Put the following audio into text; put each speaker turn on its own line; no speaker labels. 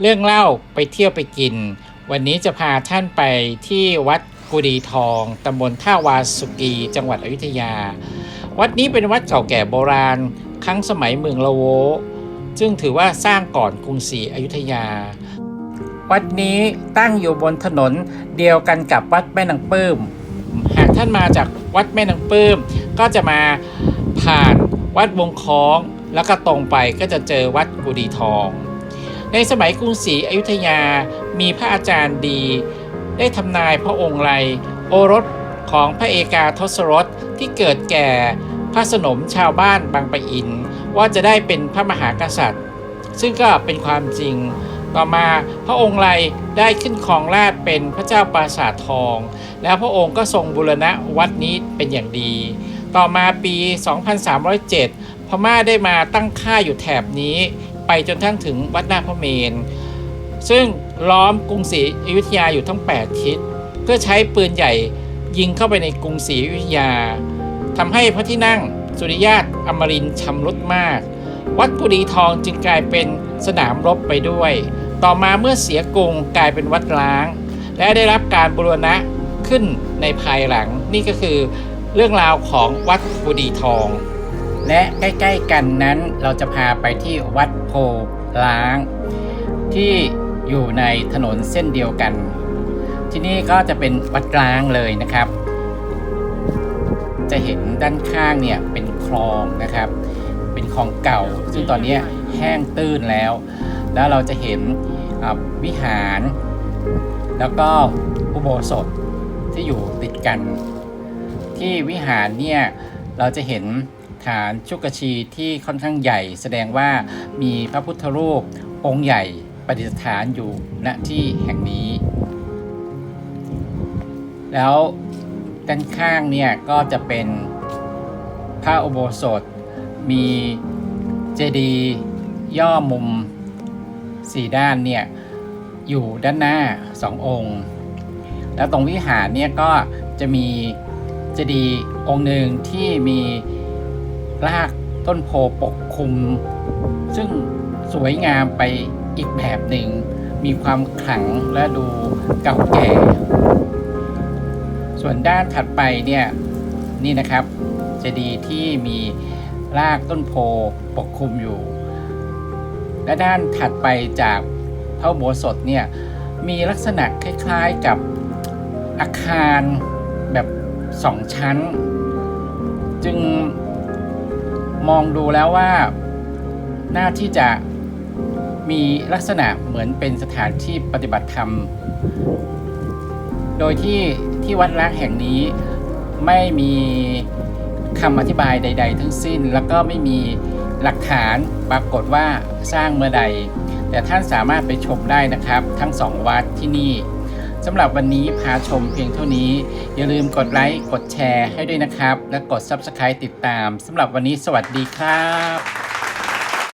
เรื่องเล่าไปเที่ยวไปกิน วันนี้จะพาท่านไปที่วัดกุดีทองตำบลท่าวาสุกีจังหวัดอยุธยา วัดนี้เป็นวัดเก่าแก่โบราณ ครั้งสมัยเมืองละโว ซึ่งถือว่าสร้างก่อนกรุงศรีอยุธยา วัดนี้ตั้งอยู่บนถนนเดียวกันกับวัดแม่นางปื้ม หากท่านมาจากวัดแม่นางปื้ม ก็จะมาผ่านวัดวงคล้อง แล้วก็ตรงไปก็จะเจอวัดกุดีทอง ในสมัยกรุงศรีอยุธยามีพระอาจารย์ดี ได้ทำนายพระองค์ไรโอรสของพระเอกาทศรถที่เกิดแก่พระสนมชาวบ้านบางปะอิน ว่าจะได้เป็นพระมหากษัตริย์ ซึ่งก็เป็นความจริง ต่อมาพระองค์ไรได้ขึ้นครองราชเป็นพระเจ้าปราสาททอง แล้วพระองค์ก็ทรงบูรณะวัดนี้เป็นอย่างดี ต่อมาปี 2307 พม่าได้มาตั้งค่าอยู่แถบนี้ ไปจนทั้งถึงวัดน้าพระเมน ซึ่งล้อมกรุงศรีอยุธยาอยู่ทั้ง 8 ทิศ เพื่อใช้ปืนใหญ่ยิงเข้าไปในกรุงศรีอยุธยาทำให้พระที่นั่งสุริยาตอมรินทร์ชำรุดมาก วัดกุดีทองจึงกลายเป็นสนามรบไปด้วย ต่อมาเมื่อเสียกรุงกลายเป็นวัดร้าง และได้รับการบูรณะขึ้นในภายหลังนี่ก็คือเรื่องราวของวัดกุดีทอง และใกล้ ๆ กันนั้นเราจะพาไปที่วัดโพล้าง ที่อยู่ในถนนเส้นเดียวกัน ที่นี่ก็จะเป็นวัดร้างเลยนะครับ จะเห็นด้านข้างเนี่ยเป็นคลองนะครับ เป็นคลองเก่า ซึ่งตอนนี้แห้งตื้นแล้ว แล้วเราจะเห็นวิหาร แล้วก็อุโบสถที่อยู่ติดกัน ที่วิหารเนี่ยเราจะเห็น ฐานชุกชีที่ค่อนข้างใหญ่ แสดงว่ามีพระพุทธรูปองค์ใหญ่ประดิษฐานอยู่ณที่แห่งนี้ แล้วด้านข้างเนี่ยก็จะเป็นพระอุโบสถ มีเจดีย์ย่อมุมสี่ด้านเนี่ยอยู่ด้านหน้าสององค์ แล้วตรงวิหารเนี่ยก็จะมีเจดีย์องค์หนึ่งที่มี รากต้นโพปกคลุม ซึ่งสวยงามไปอีกแบบหนึ่ง มีความขลังและดูเก่าแก่ ส่วนด้านถัดไปเนี่ยนี่นะครับเจดีย์ที่มีรากต้นโพปกคลุมอยู่ และด้านถัดไปจากพระโบสถเนี่ยมีลักษณะคล้ายๆกับอาคารแบบสองชั้น จึง มองดูแล้วว่าน่าที่จะมีลักษณะเหมือนเป็นสถานที่ปฏิบัติธรรม โดยที่ที่วัดร้างแห่งนี้ไม่มีคำอธิบายใด ๆ ทั้งสิ้น แล้วก็ไม่มีหลักฐานปรากฏว่าสร้างเมื่อใด แต่ท่านสามารถไปชมได้นะครับ ทั้งสองวัดที่นี่ สำหรับวันนี้พาชมเพียงเท่านี้ อย่าลืมกดไลค์ กดแชร์ให้ด้วยนะครับ และกด Subscribe ติดตามสำหรับวันนี้สวัสดีครับ